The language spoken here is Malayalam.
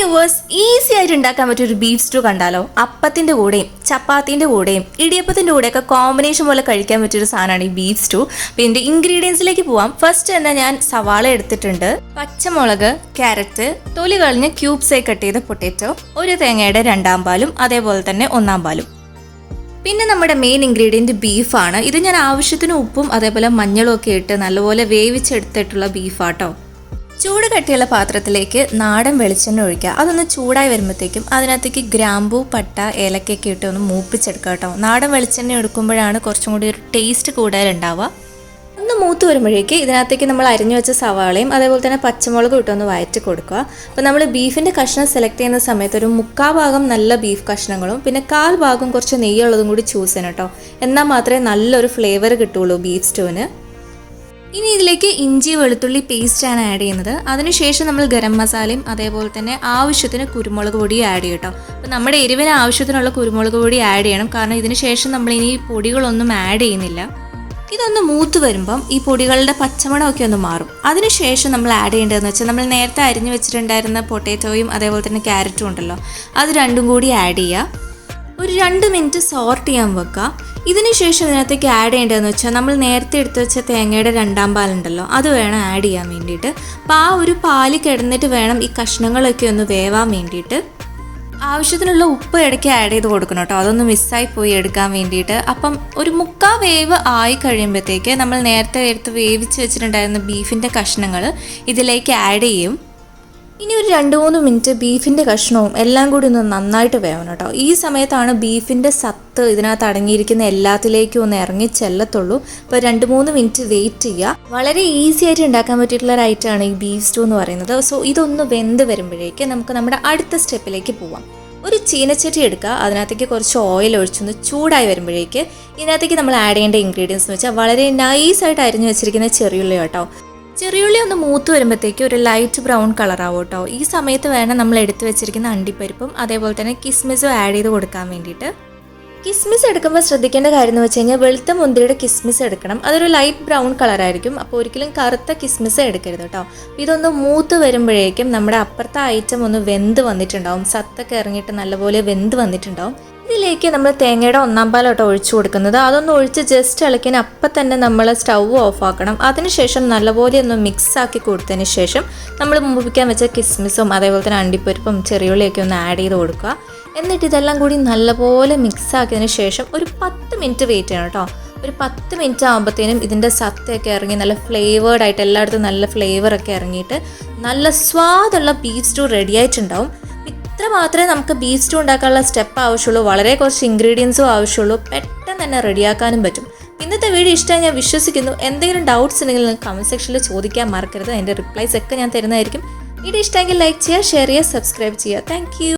വ്യൂവേഴ്സ് ഈസി ആയിട്ട് ഉണ്ടാക്കാൻ പറ്റിയ ഒരു ബീഫ് സ്റ്റൂ കണ്ടാലോ? അപ്പത്തിന്റെ കൂടെയും ചപ്പാത്തിന്റെ കൂടെയും ഇടിയപ്പത്തിന്റെ കൂടെയൊക്കെ കോമ്പിനേഷൻ പോലെ കഴിക്കാൻ പറ്റിയ ഒരു സാധനമാണ് ഈ ബീഫ് സ്റ്റൂ പിന്നെ ഇൻഗ്രീഡിയൻസിലേക്ക് പോവാം. ഫസ്റ്റ് തന്നെ ഞാൻ സവാള എടുത്തിട്ടുണ്ട്. പച്ചമുളക് ക്യാരറ്റ് തൊലി കളഞ്ഞ് ക്യൂബ്സായി കട്ട് ചെയ്ത പൊട്ടറ്റോ ഒരു തേങ്ങയുടെ രണ്ടാം പാലും അതേപോലെ തന്നെ ഒന്നാം പാലും. പിന്നെ നമ്മുടെ മെയിൻ ഇൻഗ്രീഡിയന്റ് ബീഫാണ് ഇത് ഞാൻ ആവശ്യത്തിന് ഉപ്പും അതേപോലെ മഞ്ഞളും ഒക്കെ ഇട്ട് നല്ലപോലെ വേവിച്ചെടുത്തിട്ടുള്ള ബീഫാട്ടോ ചൂട് കട്ടിയുള്ള പാത്രത്തിലേക്ക് നാടൻ വെളിച്ചെണ്ണ ഒഴിക്കുക. അതൊന്ന് ചൂടായി വരുമ്പോഴത്തേക്കും അതിനകത്തേക്ക് ഗ്രാമ്പൂ പട്ട ഏലക്കയൊക്കെ ഇട്ട് ഒന്ന് മൂപ്പിച്ചെടുക്കുക കേട്ടോ. നാടൻ വെളിച്ചെണ്ണ എടുക്കുമ്പോഴാണ് കുറച്ചും കൂടി ഒരു ടേസ്റ്റ് കൂടുതലുണ്ടാവുക. ഒന്ന് മൂത്ത് വരുമ്പോഴേക്ക് ഇതിനകത്തേക്ക് നമ്മൾ അരിഞ്ഞു വെച്ച സവാളയും അതേപോലെ തന്നെ പച്ചമുളകും ഇട്ടൊന്ന് വയറ്റി കൊടുക്കുക. അപ്പോൾ നമ്മൾ ബീഫിന്റെ കഷ്ണം സെലക്ട് ചെയ്യുന്ന സമയത്ത് ഒരു മുക്കാ ഭാഗം നല്ല ബീഫ് കഷ്ണങ്ങളും പിന്നെ കാൽ ഭാഗം കുറച്ച് നെയ്യുള്ളതും കൂടി ചൂസ് ചെയ്യണം കേട്ടോ. എന്നാൽ മാത്രമേ നല്ലൊരു ഫ്ലേവർ കിട്ടുള്ളൂ ബീഫ് സ്റ്റൂവിന്. ഇനി ഇതിലേക്ക് ഇഞ്ചി വെളുത്തുള്ളി പേസ്റ്റാണ് ആഡ് ചെയ്യുന്നത്. അതിനുശേഷം നമ്മൾ ഗരം മസാലയും അതേപോലെ തന്നെ ആവശ്യത്തിന് കുരുമുളക് പൊടിയും ആഡ് ചെയ്യും കേട്ടോ അപ്പോൾ നമ്മുടെ എരിവിന് ആവശ്യത്തിനുള്ള കുരുമുളക് പൊടി ആഡ് ചെയ്യണം. കാരണം ഇതിന് ശേഷം നമ്മൾ ഇനി പൊടികളൊന്നും ആഡ് ചെയ്യുന്നില്ല. ഇതൊന്ന് മൂത്ത് വരുമ്പം ഈ പൊടികളുടെ പച്ചമണമൊക്കെ ഒന്ന് മാറും. അതിനുശേഷം നമ്മൾ ആഡ് ചെയ്യേണ്ടതെന്ന് വെച്ചാൽ നമ്മൾ നേരത്തെ അരിഞ്ഞു വെച്ചിട്ടുണ്ടായിരുന്ന പൊട്ടാറ്റോയും അതേപോലെ തന്നെ ക്യാരറ്റും ഉണ്ടല്ലോ. അത് രണ്ടും കൂടി ആഡ് ചെയ്യുക. ഒരു രണ്ട് മിനിറ്റ് സോർട്ട് ചെയ്യാൻ വെക്കുക ഇതിനുശേഷം ഇതിനകത്തേക്ക് ആഡ് ചെയ്യേണ്ടതെന്ന് വെച്ചാൽ നമ്മൾ നേരത്തെ എടുത്തു വെച്ച തേങ്ങയുടെ രണ്ടാം പാലുണ്ടല്ലോ അത് വേണം ആഡ് ചെയ്യാൻ വേണ്ടിയിട്ട്. അപ്പോൾ ആ ഒരു പാൽ കിടന്നിട്ട് വേണം ഈ കഷ്ണങ്ങളൊക്കെ ഒന്ന് വേവാൻ വേണ്ടിയിട്ട്. ആവശ്യത്തിനുള്ള ഉപ്പ് ഇടയ്ക്ക് ആഡ് ചെയ്ത് കൊടുക്കണം കേട്ടോ അതൊന്ന് മിസ്സായി പോയി എടുക്കാൻ വേണ്ടിയിട്ട്. അപ്പം ഒരു മുക്കാ വേവ് ആയി കഴിയുമ്പോഴത്തേക്ക് നമ്മൾ നേരത്തെ എടുത്ത് വേവിച്ച് വെച്ചിട്ടുണ്ടായിരുന്ന ബീഫിന്റെ കഷ്ണങ്ങൾ ഇതിലേക്ക് ആഡ് ചെയ്യും. ഇനി ഒരു രണ്ട് മൂന്ന് മിനിറ്റ് ബീഫിന്റെ കഷ്ണവും എല്ലാം കൂടി ഒന്ന് നന്നായിട്ട് വേവണം കേട്ടോ. ഈ സമയത്താണ് ബീഫിന്റെ സത്ത് ഇതിനകത്ത് അടങ്ങിയിരിക്കുന്ന എല്ലാത്തിലേക്കും ഒന്ന് ഇറങ്ങി ചെല്ലത്തുള്ളൂ. അപ്പോൾ രണ്ട് മൂന്ന് മിനിറ്റ് വെയിറ്റ് ചെയ്യുക വളരെ ഈസി ആയിട്ട് ഉണ്ടാക്കാൻ പറ്റിയിട്ടുള്ള ഒരു ഐറ്റമാണ് ഈ ബീഫ് സ്റ്റൂ എന്ന് പറയുന്നത്. സോ ഇതൊന്ന് വെന്ത് വരുമ്പോഴേക്ക് നമുക്ക് നമ്മുടെ അടുത്ത സ്റ്റെപ്പിലേക്ക് പോവാം. ഒരു ചീനച്ചട്ടി എടുക്കുക. അതിനകത്തേക്ക് കുറച്ച് ഓയിൽ ഒഴിച്ചൊന്ന് ചൂടായി വരുമ്പോഴേക്ക് ഇതിനകത്തേക്ക് നമ്മൾ ആഡ് ചെയ്യേണ്ട ഇൻഗ്രീഡിയൻസ് എന്ന് വെച്ചാൽ വളരെ നൈസായിട്ട് അരിഞ്ഞു വെച്ചിരിക്കുന്ന ചെറിയുള്ളി കേട്ടോ ചെറിയുള്ളി ഒന്ന് മൂത്ത് വരുമ്പോഴത്തേക്ക് ഒരു ലൈറ്റ് ബ്രൗൺ കളറാവും കേട്ടോ. ഈ സമയത്ത് വേണം നമ്മൾ എടുത്തു വെച്ചിരിക്കുന്ന അണ്ടിപ്പരിപ്പും അതേപോലെ തന്നെ കിസ്മിസും ആഡ് ചെയ്ത് കൊടുക്കാൻ വേണ്ടിയിട്ട്. കിസ്മിസ് എടുക്കുമ്പോൾ ശ്രദ്ധിക്കേണ്ട കാര്യം എന്ന് വെച്ച് കഴിഞ്ഞാൽ വെളുത്ത മുന്തിരിയുടെ കിസ്മിസ് എടുക്കണം. അതൊരു ലൈറ്റ് ബ്രൗൺ കളറായിരിക്കും അപ്പോൾ ഒരിക്കലും കറുത്ത കിസ്മിസ് എടുക്കരുത് കേട്ടോ. ഇതൊന്ന് മൂത്ത് വരുമ്പോഴേക്കും നമ്മുടെ അപ്പുറത്തെ ഐറ്റം ഒന്ന് വെന്ത് വന്നിട്ടുണ്ടാവും. സത്തൊക്കെ ഇറങ്ങിയിട്ട് നല്ലപോലെ വെന്ത് വന്നിട്ടുണ്ടാവും. ഇതിലേക്ക് നമ്മൾ തേങ്ങയുടെ ഒന്നാം പാലോട്ടോ ഒഴിച്ചു കൊടുക്കുന്നത്. അതൊന്ന് ഒഴിച്ച് ജസ്റ്റ് ഇളക്കിന് അപ്പം തന്നെ നമ്മൾ സ്റ്റൗ ഓഫ് ആക്കണം. അതിനുശേഷം നല്ലപോലെ ഒന്ന് മിക്സ് ആക്കി കൊടുത്തതിന് ശേഷം നമ്മൾ മുമ്പിക്കാൻ വെച്ച കിസ്മിസും അതേപോലെ തന്നെ അണ്ടിപ്പരിപ്പും ചെറിയുള്ളിയൊക്കെ ഒന്ന് ആഡ് ചെയ്ത് കൊടുക്കുക. എന്നിട്ട് ഇതെല്ലാം കൂടി നല്ലപോലെ മിക്സ് ആക്കിയതിന് ശേഷം ഒരു പത്ത് മിനിറ്റ് വെയിറ്റ് ചെയ്യണം കേട്ടോ ഒരു പത്ത് മിനിറ്റ് ആകുമ്പോഴത്തേനും ഇതിന്റെ സത്തയൊക്കെ ഇറങ്ങി നല്ല ഫ്ലേവേർഡ് ആയിട്ട് എല്ലായിടത്തും നല്ല ഫ്ലേവറൊക്കെ ഇറങ്ങിയിട്ട് നല്ല സ്വാദുള്ള ബീഫ് സ്റ്റൂ റെഡി ആയിട്ടുണ്ടാവും. ഇത്ര മാത്രമേ നമുക്ക് ബീസ്റ്റ് സ്റ്റൂ ഉണ്ടാക്കാനുള്ള സ്റ്റെപ്പ് ആവശ്യമുള്ളൂ. വളരെ കുറച്ച് ഇൻഗ്രീഡിയൻസും ആവശ്യമുള്ളൂ. പെട്ടെന്ന് തന്നെ റെഡിയാക്കാനും പറ്റും. ഇന്നത്തെ വീഡിയോ ഇഷ്ടമായി ഞാൻ വിശ്വസിക്കുന്നു. എന്തെങ്കിലും ഡൗട്ട്സ് ഉണ്ടെങ്കിൽ നിങ്ങൾ കമന്റ് സെക്ഷനിൽ ചോദിക്കാൻ മറക്കരുത്. അതിന്റെ റിപ്ലൈസ് ഒക്കെ ഞാൻ തരുന്നതായിരിക്കും. വീഡിയോ ഇഷ്ടമെങ്കിൽ ലൈക്ക് ചെയ്യുക ഷെയർ ചെയ്യുക സബ്സ്ക്രൈബ് ചെയ്യുക. താങ്ക്